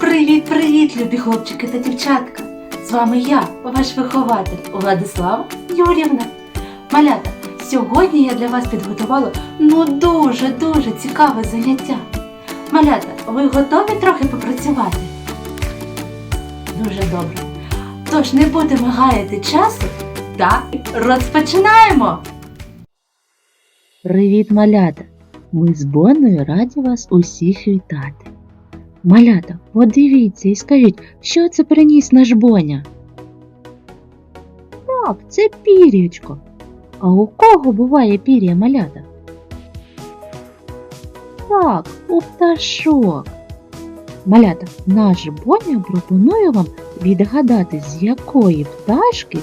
Привіт-привіт, любі хлопчики та дівчатка! З вами я, ваш вихователь Владислава Юрівна. Малята, сьогодні я для вас підготувала ну дуже-дуже цікаве заняття. Малята, ви готові трохи попрацювати? Дуже добре. Тож не будемо гаяти часу та розпочинаємо! Привіт, малята! Ми з Бонною раді вас усіх вітати. Малята, подивіться і скажіть, що це приніс наш Боня? Так, це пір'ячко. А у кого буває пір'я малята? Так, у пташок. Малята, наш Боня пропонує вам відгадати, з якої пташки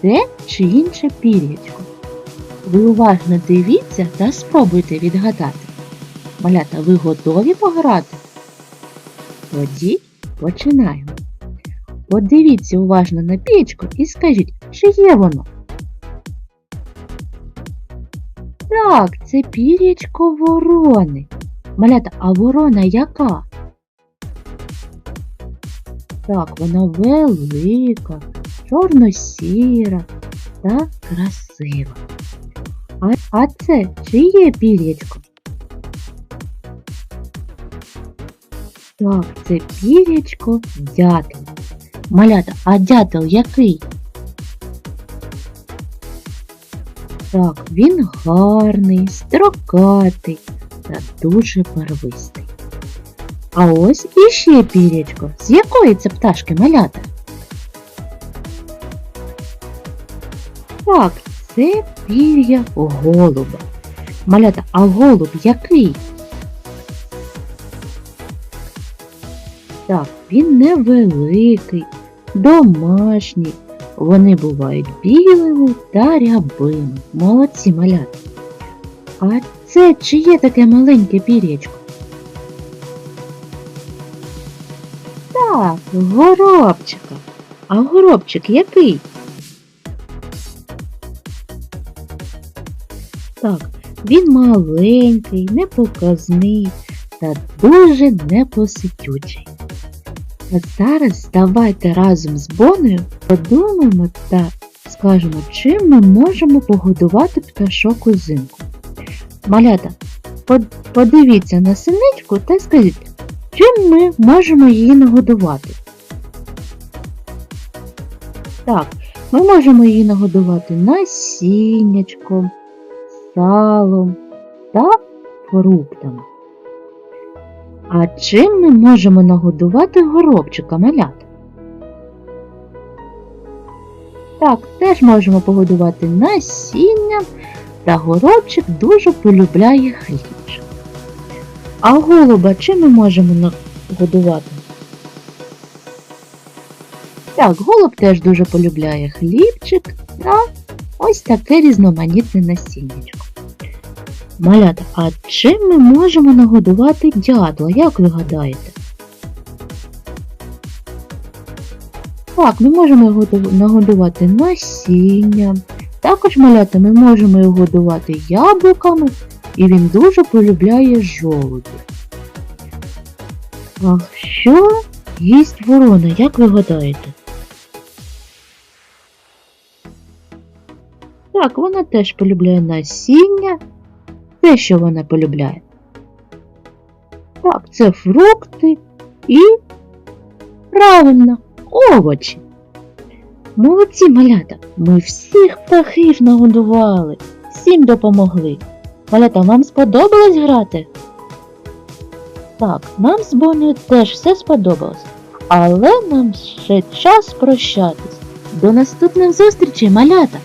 те чи інше пір'ячко. Ви уважно дивіться та спробуйте відгадати. Малята, ви готові пограти? Тоді починаємо. Подивіться уважно на пічку і скажіть, чи є воно? Так, це пір'ячко ворони. Малята, а ворона яка? Так, вона велика, чорно-сіра та красива. А, а це чиє пір'ячко? Так, це пір'ячко дятла. Малята, а дятел який? Так, він гарний, строкатий та дуже барвистий. А ось іще пір'ячко. З якої це пташки малята? Так, це пір'я голуба. Малята, а голуб який? Так, він невеликий, домашній. Вони бувають білими та рябими. Молодці малята. А це чиє таке маленьке пір'ячко? Так, горобчика. А горобчик який? Так, він маленький, непоказний та дуже непосидючий. А зараз давайте разом з Боною подумаємо та скажемо, чим ми можемо погодувати пташок узимку. Малята, подивіться на синичку та скажіть, чим ми можемо її нагодувати? Так, ми можемо її нагодувати насіннячком, салом та фруктами. А чим ми можемо нагодувати горобчика малят? Так, теж можемо погодувати насінням, та горобчик дуже полюбляє хлібчик. А голуба чим ми можемо нагодувати? Так, голуб теж дуже полюбляє хлібчик та ось таке різноманітне насіннячко. Малята, а чим ми можемо нагодувати дятла, як ви гадаєте? Так, ми можемо його нагодувати насінням. Також малята ми можемо його годувати яблуками, і він дуже полюбляє жолуді. А що їсть ворона, як ви гадаєте? Так, вона теж полюбляє насіння. Те, що вона полюбляє. Так, це фрукти і правильно, овочі. Молодці малята, ми всіх птахів нагодували, всім допомогли. Малята, вам сподобалось грати? Так, нам з Бонею теж все сподобалось. Але нам ще час прощатись. До наступних зустрічей, малята!